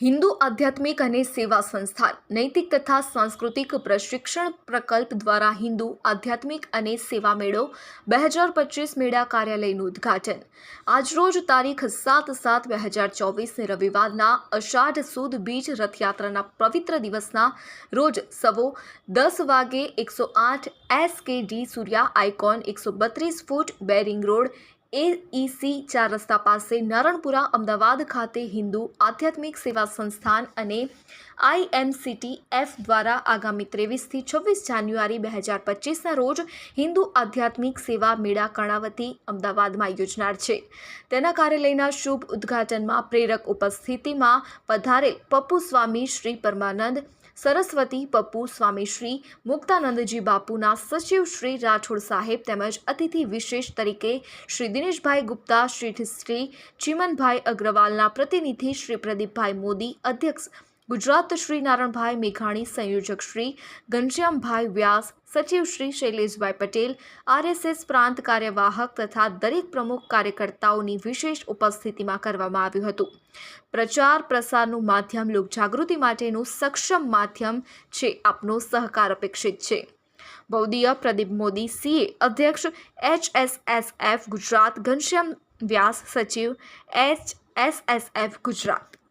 હિન્દુ આધ્યાત્મિક અને સેવા સંસ્થાન, નૈતિક તથા સાંસ્કૃતિક પ્રશિક્ષણ પ્રકલ્પ દ્વારા હિન્દુ આધ્યાત્મિક અને સેવા મેળો બે હજાર પચીસ મેળા કાર્યાલયનું ઉદ્ઘાટન. આજરોજ તારીખ સાત સાત બે હજાર ચોવીસને રવિવારના અષાઢ સુદ બીજ રથયાત્રાના પવિત્ર દિવસના રોજ સવો દસ વાગે એકસો આઠ એસ કે ડી સૂર્યા આઇકોન એકસો બત્રીસ ફૂટ બેરિંગ રોડ એઈસી ચાર રસ્તા પાસે નારણપુરા, અમદાવાદ ખાતે હિન્દુ આધ્યાત્મિક સેવા સંસ્થાન અને આઈએમસીટી એફ દ્વારા આગામી ત્રેવીસથી છવ્વીસ જાન્યુઆરી બે હજાર પચીસના રોજ હિન્દુ આધ્યાત્મિક સેવા મેળા કર્ણાવતી, અમદાવાદમાં યોજનાર છે. તેના કાર્યાલયના શુભ ઉદ્ઘાટનમાં પ્રેરક ઉપસ્થિતિમાં પધારેલ પપ્પુ સ્વામી શ્રી પરમાનંદ, સરસ્વતી પપ્પુ સ્વામી શ્રી મુક્તાનંદજી બાપુના સચિવ શ્રી રાઠોડ સાહેબ તેમજ અતિથિ વિશેષ તરીકે શ્રી દિનેશભાઈ ગુપ્તા શ્રી શ્રી ચિમનભાઈ અગ્રવાલના પ્રતિનિધિ શ્રી પ્રદીપભાઈ મોદી, અધ્યક્ષ ગુજરાત શ્રી નારણભાઈ મેઘાણી, સંયોજક શ્રી ઘનશ્યામભાઈ વ્યાસ, સચિવ શ્રી શૈલેષભાઈ પટેલ, આરએસએસ પ્રાંત કાર્યવાહક તથા દરેક પ્રમુખ કાર્યકર્તાઓની વિશેષ ઉપસ્થિતિમાં કરવામાં આવ્યું હતું. પ્રચાર પ્રસારનું માધ્યમ લોકજાગૃતિ માટેનું સક્ષમ માધ્યમ છે આપનો સહકાર અપેક્ષિત છે. બૌદ્ધિય પ્રદીપ મોદી સીએ અધ્યક્ષ એચએસએસએફ ગુજરાત ઘનશ્યામ વ્યાસ સચિવ એચ એસએસએફ ગુજરાત.